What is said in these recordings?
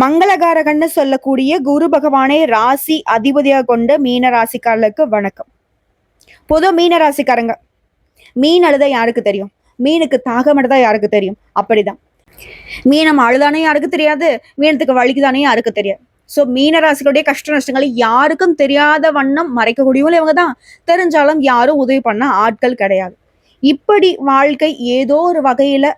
மங்களகாரகன்னு சொல்லக்கூடிய குரு பகவானை ராசி அதிபதியாக கொண்ட மீன ராசிக்காரர்களுக்கு வணக்கம். பொது மீன ராசிக்காரங்க மீன் அழுத யாருக்கு தெரியும்? மீனுக்கு தாகம் அழுதா யாருக்கு தெரியும்? அப்படிதான். மீனம் அழுதானே யாருக்கு தெரியாது? மீனத்துக்கு வலிக்குதானே யாருக்கு தெரியாது? ஸோ மீனராசிகளுடைய கஷ்ட நஷ்டங்களை யாருக்கும் தெரியாத வண்ணம் மறைக்கக்கூடியவங்களும் இவங்க தான் தெரிஞ்சாலும் யாரும் உதவி பண்ண ஆட்கள் கிடையாது. இப்படி வாழ்க்கை ஏதோ ஒரு வகையில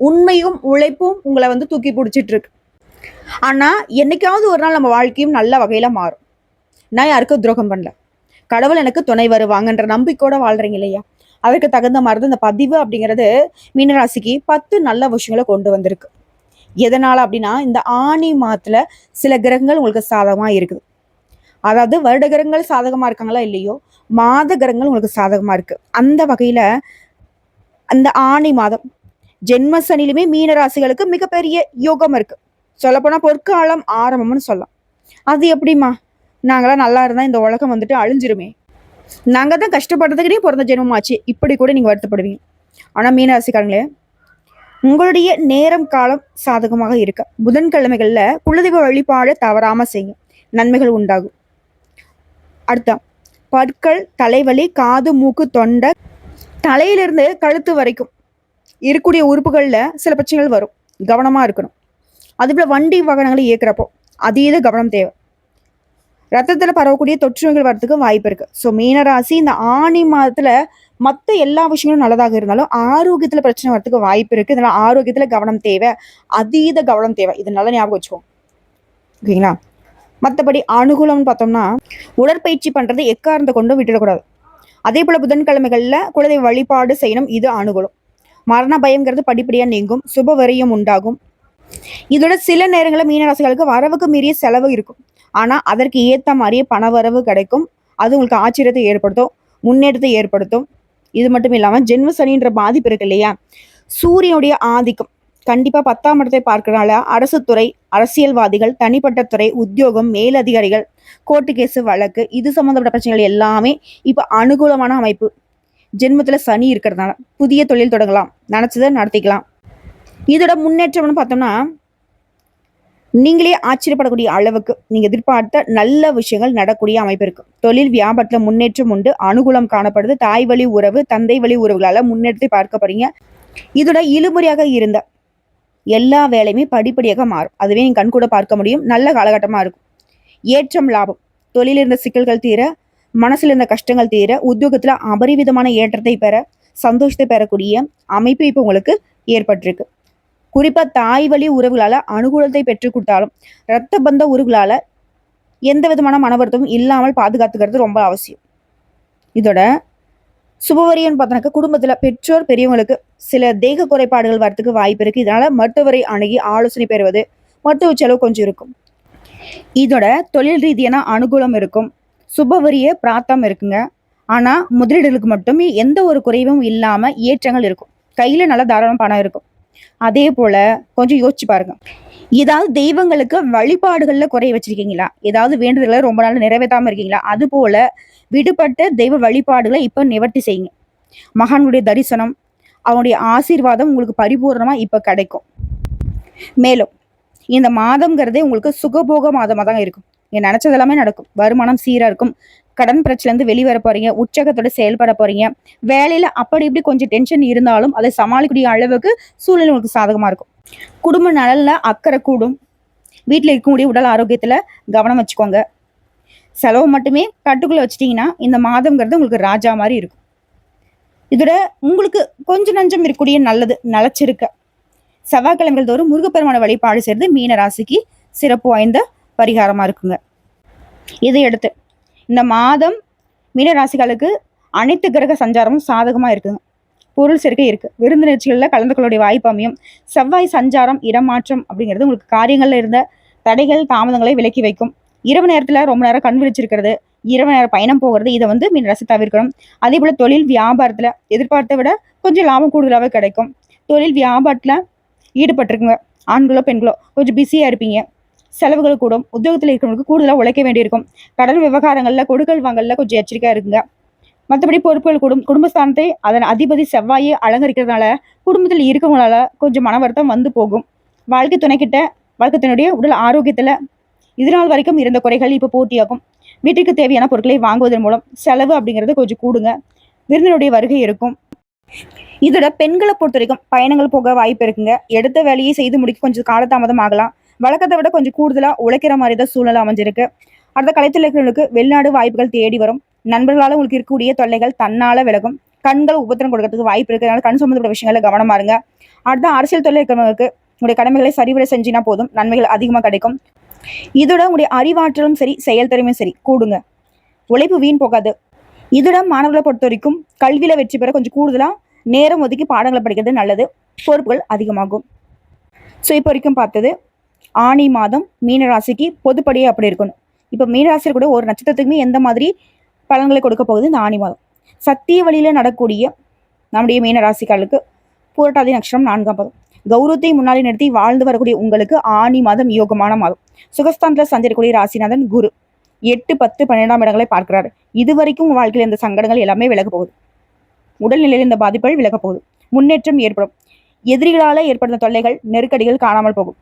உண்மையும் உழைப்பும் உங்களை வந்து தூக்கி பிடிச்சிட்டு இருக்கு. ஆனால் என்னைக்காவது ஒரு நாள் நம்ம வாழ்க்கையும் நல்ல வகையில் மாறும். நான் யாருக்கும் துரோகம் பண்ணல. கடவுள் எனக்கு துணை வருவாங்கன்ற நம்பிக்கையோட வாழ்கிறீங்க இல்லையா? அதற்கு தகுந்த மாதிரி தான் இந்த பதிவு அப்படிங்கிறது மீனராசிக்கு பத்து நல்ல விஷயங்களை கொண்டு வந்திருக்கு. எதனால் அப்படின்னா இந்த ஆணி மாதத்தில் சில கிரகங்கள் உங்களுக்கு சாதகமாக இருக்குது. அதாவது வருட கிரகங்கள் சாதகமாக இருக்காங்களா இல்லையோ? மாத கிரகங்கள் உங்களுக்கு சாதகமாக இருக்குது அந்த வகையில் அந்த ஆணி மாதம் ஜென்ம சனிலுமே மீனராசிகளுக்கு மிகப்பெரிய யோகம் இருக்குது சொல்லப்போனால் பொற்காலம் ஆரம்பம்னு சொல்லலாம். அது எப்படிம்மா? நாங்களாம் நல்லா இருந்தால் இந்த உலகம் வந்துட்டு அழிஞ்சிருமே. நாங்கள் தான் கஷ்டப்படுறதுக்கிட்டே பிறந்த ஜென்மமாச்சு. இப்படி கூட நீங்கள் வருத்தப்படுவீங்க. ஆனால் மீனராசிக்காரங்களே உங்களுடைய நேரம் காலம் சாதகமாக இருக்க. புதன்கிழமைகளில் குலதெய்வ வழிபாடு தவறாமல் செய்யும். நன்மைகள் உண்டாகும். அடுத்த பற்கள் தலைவலி காது மூக்கு தொண்டை தலையிலிருந்து கழுத்து வரைக்கும் இருக்கக்கூடிய உறுப்புகளில் சில பிரச்சனைகள் வரும். கவனமாக இருக்கணும். அதுபோல் வண்டி வாகனங்களை இயக்குறப்போ அதீத கவனம் தேவை. ரத்தத்தில் பரவக்கூடிய தொற்று நோய்கள் வரதுக்கு வாய்ப்பு இருக்கு. ஸோ மீனராசி இந்த ஆணி மாதத்தில் மற்ற எல்லா விஷயங்களும் நல்லதாக இருந்தாலும் ஆரோக்கியத்தில் பிரச்சனை வரதுக்கு வாய்ப்பு இருக்கு. இதனால் ஆரோக்கியத்தில் கவனம் தேவை. அதீத கவனம் தேவை. இது நல்லா ஞாபகம் வச்சுக்கோங்க ஓகேங்களா மற்றபடி அனுகூலம்னு பார்த்தோம்னா உடற்பயிற்சி பண்ணுறது எக்காரந்த கொண்டும் விட்டுடக்கூடாது. அதே போல் புதன்கிழமைகளில் குலதெய்வ வழிபாடு செய்யணும். இது அனுகூலம். மரண பயங்கிறது படிப்படியாக நீங்கும். சுப வரியம் உண்டாகும். இதோட சில நேரங்களில் மீனராசிகளுக்கு வரவுக்கு மீறிய செலவு இருக்கும். ஆனால் அதற்கு ஏற்ற மாதிரியே பண வரவு கிடைக்கும். அது உங்களுக்கு ஆச்சரியத்தை ஏற்படுத்தும் முன்னேற்றத்தை ஏற்படுத்தும். இது மட்டும் இல்லாமல் ஜென்ம சனின்ற பாதிப்பு இருக்கு இல்லையா? சூரியனுடைய ஆதிக்கம். கண்டிப்பாக பத்தாம் இடத்தை பார்க்கறனால அரசு துறை அரசியல்வாதிகள் தனிப்பட்ட துறை உத்தியோகம் மேலதிகாரிகள் கோர்ட்டு கேஸு வழக்கு இது சம்மந்தப்பட்ட பிரச்சனைகள் எல்லாமே இப்போ அனுகூலமான அமைப்பு. ஜென்மத்தில் சனி இருக்கிறதுனால புதிய தொழில் தொடங்கலாம். நினச்சதை நடத்திக்கலாம். இதோட முன்னேற்றம்னு பார்த்தோம்னா நீங்களே ஆச்சரியப்படக்கூடிய அளவுக்கு நீங்கள் எதிர்பார்த்த நல்ல விஷயங்கள் நடக்கூடிய அமைப்பு இருக்கும் தொழில் வியாபாரத்தில் முன்னேற்றம் உண்டு. அனுகூலம் காணப்படுது. தாய் வழி உறவு தந்தை வழி உறவுகளால் முன்னேற்றத்தை பார்க்க போறீங்க. இதோட இழுமுறையாக இருந்த எல்லா வேலையுமே படிப்படியாக மாறும். அதுவே நீங்க கண்கூட பார்க்க முடியும். நல்ல காலகட்டமாக இருக்கும். ஏற்றம் லாபம். தொழில் இருந்த சிக்கல்கள் தீர மனசில் இருந்த கஷ்டங்கள் தீர உத்தியோகத்தில் அபரிவிதமான ஏற்றத்தை பெற சந்தோஷத்தை பெறக்கூடிய அமைப்பு இப்போ உங்களுக்கு ஏற்பட்டிருக்கு. குறிப்பா தாய் வழி உறவுகளால அனுகூலத்தை பெற்றுக் கொடுத்தாலும் இரத்த பந்த உறவுகளால எந்த விதமான மன வருத்தமும் இல்லாமல் பாதுகாத்துக்கிறது ரொம்ப அவசியம். இதோட சுபவரியன்னு பார்த்தோன்னாக்கா குடும்பத்துல பெற்றோர் பெரியவங்களுக்கு சில தேக குறைபாடுகள் வரத்துக்கு வாய்ப்பு இருக்கு. இதனால மருத்துவரை அணுகி ஆலோசனை பெறுவது மருத்துவ செலவு கொஞ்சம் இருக்கும். இதோட தொழில் ரீதியான அனுகூலம் இருக்கும். சுபவரிய பிராத்தம் இருக்குங்க. ஆனா முதலீடுகளுக்கு மட்டுமே எந்த ஒரு குறைவும் இல்லாம ஏற்றங்கள் இருக்கும். கையில நல்ல தாராளம் பணம் இருக்கும். அதே போல கொஞ்சம் யோசிச்சு பாருங்க. ஏதாவது தெய்வங்களுக்கு வழிபாடுகள்ல குறைய வச்சிருக்கீங்களா? ஏதாவது வேண்டுதல்களை ரொம்ப நாள் நிறைவேற்றாம இருக்கீங்களா? அது போல விடுபட்ட தெய்வ வழிபாடுகளை இப்ப நிவர்த்தி செய்யுங்க. மகானுடைய தரிசனம் அவனுடைய ஆசீர்வாதம் உங்களுக்கு பரிபூர்ணமா இப்ப கிடைக்கும். மேலும் இந்த மாதம்ங்கிறதே உங்களுக்கு சுகபோக மாதமா தான் இருக்கும். நீங்க நினைச்சது எல்லாமே நடக்கும். வருமானம் சீரா இருக்கும். கடன் பிரச்சனைலேருந்து வெளிவர போறீங்க உற்சாகத்தோட செயல்பட போறீங்க. வேலையில அப்படி இப்படி கொஞ்சம் டென்ஷன் இருந்தாலும் அதை சமாளிக்கக்கூடிய அளவுக்கு சூழ்நிலை உங்களுக்கு சாதகமா இருக்கும். குடும்ப நலன்ல அக்கறை கூடும். வீட்டில் இருக்கக்கூடிய உடல் ஆரோக்கியத்துல கவனம் வச்சுக்கோங்க. செலவு மட்டுமே கட்டுக்குள்ள வச்சிட்டீங்கன்னா இந்த மாதம்ங்கிறது உங்களுக்கு ராஜா மாதிரி இருக்கும். இதோட உங்களுக்கு கொஞ்சம் நஞ்சம் இருக்கக்கூடிய நல்லது நிலச்சிருக்க. செவ்வாய்க்கிழமைகள் தோறும் முருகப்பெருமான வழிபாடு செய்யறது மீன ராசிக்கு சிறப்பு வாய்ந்த பரிகாரமா இருக்குங்க. இதை எடுத்து இந்த மாதம் மீனராசிகளுக்கு அனைத்து கிரக சஞ்சாரமும் சாதகமாக இருக்குங்க பொருள் சேர்க்கை இருக்குது விருந்து நிகழ்ச்சிகளில் கலந்து கொள்ளுடைய வாய்ப்பு அமையும். செவ்வாய் சஞ்சாரம் இடமாற்றம் அப்படிங்கிறது உங்களுக்கு காரியங்களில் இருந்த தடைகள் தாமதங்களை விலக்கி வைக்கும். இரவு நேரத்தில் ரொம்ப நேரம் கண் விழிச்சிருக்கிறது. இரவு நேரம் பயணம் போகிறது. இதை வந்து மீன் ரசி தவிர்க்கணும். அதே போல் தொழில் வியாபாரத்தில் எதிர்பார்த்த விட கொஞ்சம் லாபம் கூடுதலாகவே கிடைக்கும். தொழில் வியாபாரத்தில் ஈடுபட்டிருக்குங்க. ஆண்களோ பெண்களோ கொஞ்சம் பிஸியாக இருப்பீங்க. செலவுகள் கூடும் உத்தியோகத்தில் இருக்கிறவங்களுக்கு கூடுதலாக உழைக்க வேண்டியிருக்கும். கடன் விவகாரங்களில் கொடுக்கல் வாங்கல கொஞ்சம் எச்சரிக்கை இருக்குங்க மற்றபடி பொறுப்புகள் கூடும். குடும்பஸ்தானத்தை அதன் அதிபதி செவ்வாயை அலங்கரிக்கிறதுனால குடும்பத்தில் இருக்கவங்களால கொஞ்சம் மன வருத்தம் வந்து போகும். வாழ்க்கை துணைக்கிட்ட வழக்கத்தினுடைய உடல் ஆரோக்கியத்தில் இது நாள் வரைக்கும் இருந்த குறைகள் இப்போ பூர்த்தியாகும். வீட்டுக்கு தேவையான பொருட்களை வாங்குவதன் மூலம் செலவு அப்படிங்கிறது கொஞ்சம் கூடுங்க. விருந்தினுடைய வருகை இருக்கும். இதோட பெண்களை பொறுத்த வரைக்கும் பயணங்கள் போக வாய்ப்பு இருக்குங்க. எடுத்த வேலையை செய்து முடிக்க கொஞ்சம் காலதாமதம் ஆகலாம். வழக்கத்தை விட கொஞ்சம் கூடுதலா உழைக்கிற மாதிரி தான் சூழ்நிலை அமைஞ்சிருக்கு. அடுத்த கலைத்துறைகளுக்கு வெளிநாடு வாய்ப்புகள் தேடி வரும். நண்பர்களால் உங்களுக்கு இருக்கக்கூடிய தொல்லைகள் தன்னால விலகும். கண்கள் உபத்திரம் கொடுக்கறதுக்கு வாய்ப்பு இருக்கு அதனால கண் சம்மந்தப்பட்ட விஷயங்களை கவனமா இருங்க. அடுத்த அரசியல் தொழில் இருக்கிறவங்களுக்கு உங்களுடைய கடமைகளை சரிவர செஞ்சினா போதும். நன்மைகள் அதிகமாக கிடைக்கும். இதோட உங்களுடைய அறிவாற்றலும் சரி செயல்திறமையும் சரி கூடுங்க. உழைப்பு வீண் போகாது. இதோட மாணவர்களை பொறுத்த வரைக்கும் கல்வியில வெற்றி பெற கொஞ்சம் கூடுதலா நேரம் ஒதுக்கி பாடங்களை படிக்கிறது நல்லது. பொறுப்புகள் அதிகமாகும். ஸோ இப்போ வரைக்கும் பார்த்தது ஆணி மாதம் மீனராசிக்கு பொதுப்படியே அப்படி இருக்கணும். இப்போ மீனராசியில் கூட ஒரு நட்சத்திரத்துக்குமே எந்த மாதிரி பலன்களை கொடுக்க போகுது இந்த ஆணி மாதம். சத்திய வழியில நடக்கூடிய நம்முடைய மீனராசிக்காரர்களுக்கு புரட்டாதி நட்சத்திரம் நான்காம் பதம். கௌரவத்தை முன்னாடி நிறுத்தி வாழ்ந்து வரக்கூடிய உங்களுக்கு ஆணி மாதம் யோகமான மாதம். சுகஸ்தானத்தில் சஞ்சரிக்கூடிய ராசிநாதன் குரு. எட்டு பத்து பன்னிரெண்டாம் இடங்களை பார்க்கிறாரு. இது வரைக்கும் வாழ்க்கையில் இந்த சங்கடங்கள் எல்லாமே விலக போகுது. உடல்நிலையில் இந்த பாதிப்புகள் விலக போகுது. முன்னேற்றம் ஏற்படும். எதிரிகளால ஏற்படுத்த தொல்லைகள் நெருக்கடிகள் காணாமல் போகும்.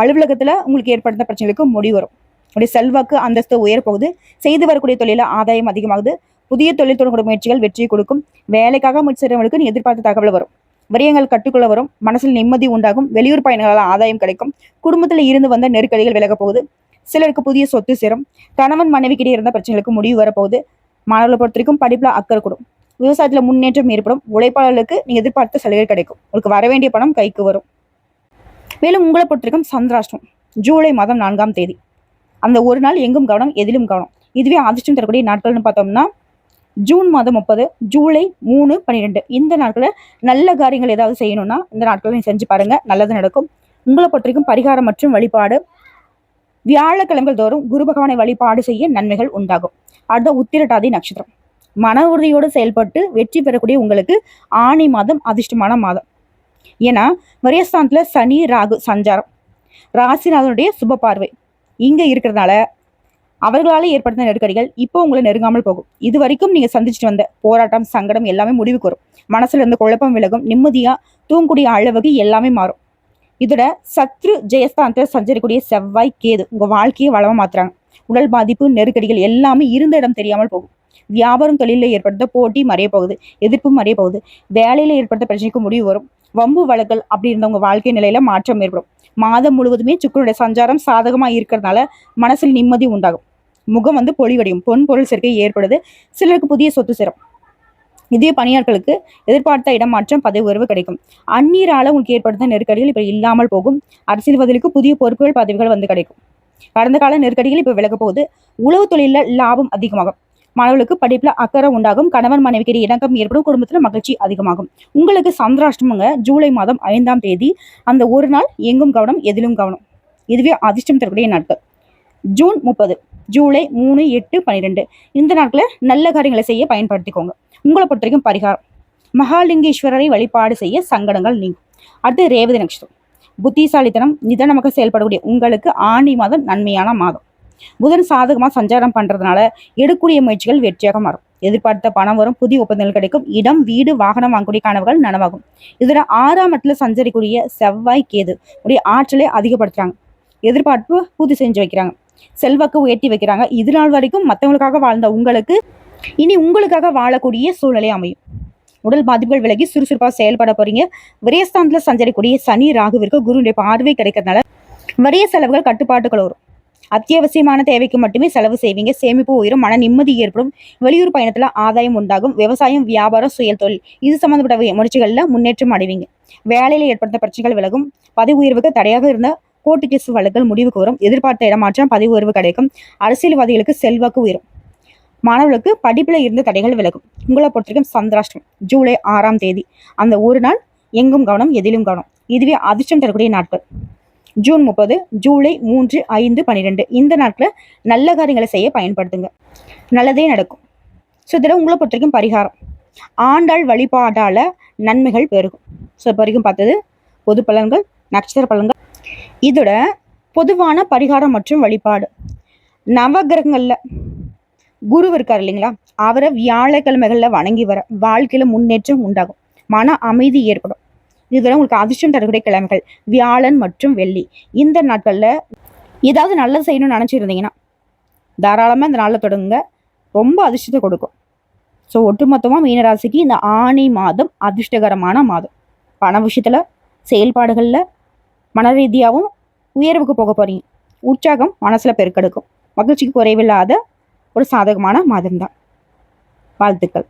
அலுவலகத்தில் உங்களுக்கு ஏற்படுத்த பிரச்சனைகளுக்கு முடிவு வரும். உடைய செல்வாக்கு அந்தஸ்து உயர் போகுது. செய்து வரக்கூடிய தொழில ஆதாயம் அதிகமாகுது. புதிய தொழில் தொடங்கக்கூடிய முயற்சிகள் வெற்றி கொடுக்கும். வேலைக்காக முயற்சி எதிர்பார்த்த தகவல் வரும். விரயங்கள் கட்டுக்குள்ள வரும். மனசில் நிம்மதி உண்டாகும். வெளியூர் பயணங்களால் ஆதாயம் கிடைக்கும். குடும்பத்தில் இருந்து வந்த நெருக்கடிகள் விலக போகுது. சிலருக்கு புதிய சொத்து சேரும். கணவன் மனைவிக்கிடையே இருந்த பிரச்சனைகளுக்கு முடிவு வரப்போகுது. மாணவர்களை பொறுத்த வரைக்கும் படிப்பில் அக்கறை கூடும். விவசாயத்தில் முன்னேற்றம் ஏற்படும். உழைப்பாளர்களுக்கு நீ எதிர்பார்த்த சலுகை கிடைக்கும். உங்களுக்கு வர வேண்டிய பணம் கைக்கு வரும். மேலும் உங்களை பொறுத்திருக்கும் சந்திராஷ்டம் ஜூலை மாதம் நான்காம் தேதி. அந்த ஒரு நாள் எங்கும் கவனம் எதிலும் கவனம். இதுவே அதிர்ஷ்டம் தரக்கூடிய நாட்கள்னு பார்த்தோம்னா ஜூன் மாதம் முப்பது ஜூலை மூணு பன்னிரெண்டு இந்த நாட்களில் நல்ல காரியங்கள் ஏதாவது செய்யணும்னா இந்த நாட்களில் நீங்கள் செஞ்சு பாருங்கள் நல்லது நடக்கும். உங்களை பொறுத்தவரைக்கும் பரிகாரம் மற்றும் வழிபாடு வியாழக்கிழமைகள் தோறும் குரு பகவானை வழிபாடு செய்ய நன்மைகள் உண்டாகும். அடுத்த உத்திரட்டாதி நட்சத்திரம். மன உறுதியோடு செயல்பட்டு வெற்றி பெறக்கூடிய உங்களுக்கு ஆணி மாதம் அதிர்ஷ்டமான மாதம். ஏன்னா வரியஸ்தானத்துல சனி ராகு சஞ்சாரம். ராசிநாதனுடைய சுப பார்வை. இங்க இருக்கிறதுனால அவர்களால ஏற்படுத்த நெருக்கடிகள் இப்போ உங்களை நெருங்காமல் போகும். இது வரைக்கும் நீங்க சந்திச்சுட்டு வந்த போராட்டம் சங்கடம் எல்லாமே முடிவுக்கு வரும். மனசுல இருந்த குழப்பம் விலகும். நிம்மதியா தூங்கக்கூடிய அளவுக்கு எல்லாமே மாறும். இதோட சத்ரு ஜெயஸ்தானத்தில் சஞ்சரிக்கூடிய செவ்வாய் கேது உங்க வாழ்க்கையை வளமா மாத்துறாங்க. உடல் பாதிப்பு நெருக்கடிகள் எல்லாமே இருந்த இடம் தெரியாமல் போகும். வியாபாரம் தொழிலில் ஏற்படுத்த போட்டி மறைய போகுது எதிர்ப்பும் மறைய போகுது. வேலையில ஏற்படுத்த பிரச்சனைக்கு முடிவு வரும். வம்பு வழக்கல் அப்படி இருந்தவங்க வாழ்க்கை நிலையில மாற்றம் ஏற்படும். மாதம் முழுவதுமே சுக்கரனுடைய சஞ்சாரம் சாதகமா இருக்கிறதுனால மனசில் நிம்மதி உண்டாகும். முகம் வந்து பொலிவடையும் பொன் பொருள் சேர்க்கை ஏற்படுது. சிலருக்கு புதிய சொத்து சேரும். இதே பணியாளர்களுக்கு எதிர்பார்த்த இடமாற்றம் பதவி உயர்வு கிடைக்கும். அந்நீரால உங்களுக்கு ஏற்படுத்த நெருக்கடிகள் இப்ப இல்லாமல் போகும். அரசியல்வாதிகளுக்கு புதிய பொறுப்புகள் பதவிகள் வந்து கிடைக்கும். கடந்த கால நெருக்கடிகள் இப்ப விலக போகுது. உழவு தொழில லாபம் அதிகமாகும். மாணவர்களுக்கு படிப்புல அக்கறை உண்டாகும். கணவன் மனைவிக்கு இணக்கம் ஏற்படும். குடும்பத்துல மகிழ்ச்சி அதிகமாகும். உங்களுக்கு சந்திராஷ்டமங்க ஜூலை மாதம் ஐந்தாம் தேதி. அந்த ஒரு நாள் எங்கும் கவனம் எதிலும் கவனம். இதுவே அதிர்ஷ்டம் தரக்கூடிய நாட்கள். ஜூன் முப்பது ஜூலை மூணு எட்டு பன்னிரெண்டு இந்த நாட்களை நல்ல காரியங்களை செய்ய பயன்படுத்திக்கோங்க. உங்களை பொறுத்த வரைக்கும் பரிகாரம். மகாலிங்கேஸ்வரரை வழிபாடு செய்ய சங்கடங்கள் நீங்கும். அடுத்து ரேவதி நட்சத்திரம். புத்திசாலித்தனம் நிதானமாக செயல்படக்கூடிய உங்களுக்கு ஆணி மாதம் நன்மையான மாதம். புதன் சாதகமா சஞ்சாரம் பண்றதுனால எடுக்கூடிய முயற்சிகள் வெற்றியாக மாறும். எதிர்பார்த்த பணம் வரும் புதிய ஒப்பந்தங்கள் கிடைக்கும் இடம் வீடு வாகனம் வாங்கக்கூடிய கனவுகள் நனவாகும். இதுல ஆறாம் இடத்துல சஞ்சரிக்கூடிய செவ்வாய் கேது உடைய ஆற்றலை அதிகப்படுத்துறாங்க. எதிர்பார்ப்பு பூர்த்தி செஞ்சு வைக்கிறாங்க. செல்வாக்கு உயர்த்தி வைக்கிறாங்க. இது நாள் வரைக்கும் மற்றவங்களுக்காக வாழ்ந்த உங்களுக்கு இனி உங்களுக்காக வாழக்கூடிய சூழ்நிலை அமையும். உடல் பாதிப்புகள் விலகி சுறுசுறுப்பாக செயல்பட போறீங்க. விரயஸ்தானத்தில் சஞ்சரிக்கூடிய சனி ராகுவிற்கு குருடைய பார்வை கிடைக்கிறதுனால வரிய செலவுகள் கட்டுப்பாட்டுகள் வரும். அத்தியாவசியமான தேவைக்கு மட்டுமே செலவு செய்வீங்க. சேமிப்பு உயரும் மன நிம்மதி ஏற்படும். வெளியூர் பயணத்துல ஆதாயம் உண்டாகும். விவசாயம் வியாபாரம் சுயல் தொழில் இது சம்பந்தப்பட்ட முயற்சிகளில் முயற்சிகள்ல முன்னேற்றம் அடைவீங்க. வேலையில ஏற்படுத்த பிரச்சனைகள் விலகும். பதவி உயர்வுக்கு தடையாக இருந்த கோர்ட்டு கேஸ் வழக்குகள் முடிவுக்கு வரும். எதிர்பார்த்த இடமாற்றம் பதவி உயர்வு கிடைக்கும். அரசியல்வாதிகளுக்கு செல்வாக்கு உயரும். மாணவர்களுக்கு படிப்புல இருந்த தடைகள் விலகும். உங்களை பொறுத்தவரைக்கும் சந்திராஷ்டம் ஜூலை ஆறாம் தேதி. அந்த ஒரு நாள் எங்கும் கவனம் எதிலும் கவனம். இதுவே அதிர்ஷ்டம் தரக்கூடிய நாட்கள். ஜூன் முப்பது ஜூலை மூன்று ஐந்து பன்னிரெண்டு இந்த நாட்களை நல்ல காரியங்களை செய்ய பயன்படுத்துங்க. நல்லதே நடக்கும். ஸோ இதில் உங்களை பொறுத்த வரைக்கும் பரிகாரம். ஆண்டாள் வழிபாடால நன்மைகள் பெருகும். ஸோ இப்போ வரைக்கும் பார்த்தது பொது பலன்கள் நட்சத்திர பலன்கள். இதோட பொதுவான பரிகாரம் மற்றும் வழிபாடு. நவகிரகங்களில் குரு இருக்கார் இல்லைங்களா? அவரை வியாழக்கிழமைகளில் வணங்கி வர வாழ்க்கையில் முன்னேற்றம் உண்டாகும். மன அமைதி ஏற்படும். இதுவரை உங்களுக்கு அதிர்ஷ்டம் தரக்கூடிய கிழமைகள் வியாழன் மற்றும் வெள்ளி. இந்த நாட்களில் ஏதாவது நல்லது செய்யணும்னு நினச்சிருந்தீங்கன்னா தாராளமாக இந்த நாளில் தொடங்குங்க. ரொம்ப அதிர்ஷ்டத்தை கொடுக்கும். ஸோ ஒட்டுமொத்தமாக மீனராசிக்கு இந்த ஆணி மாதம் அதிர்ஷ்டகரமான மாதம். பண விஷயத்தில் செயல்பாடுகளில் மன ரீதியாகவும் உயர்வுக்கு போக போகிறீங்க உற்சாகம் மனசில் பெருக்கெடுக்கும். மகிழ்ச்சிக்கு குறைவில்லாத ஒரு சாதகமான மாதம்தான். வாழ்த்துக்கள்.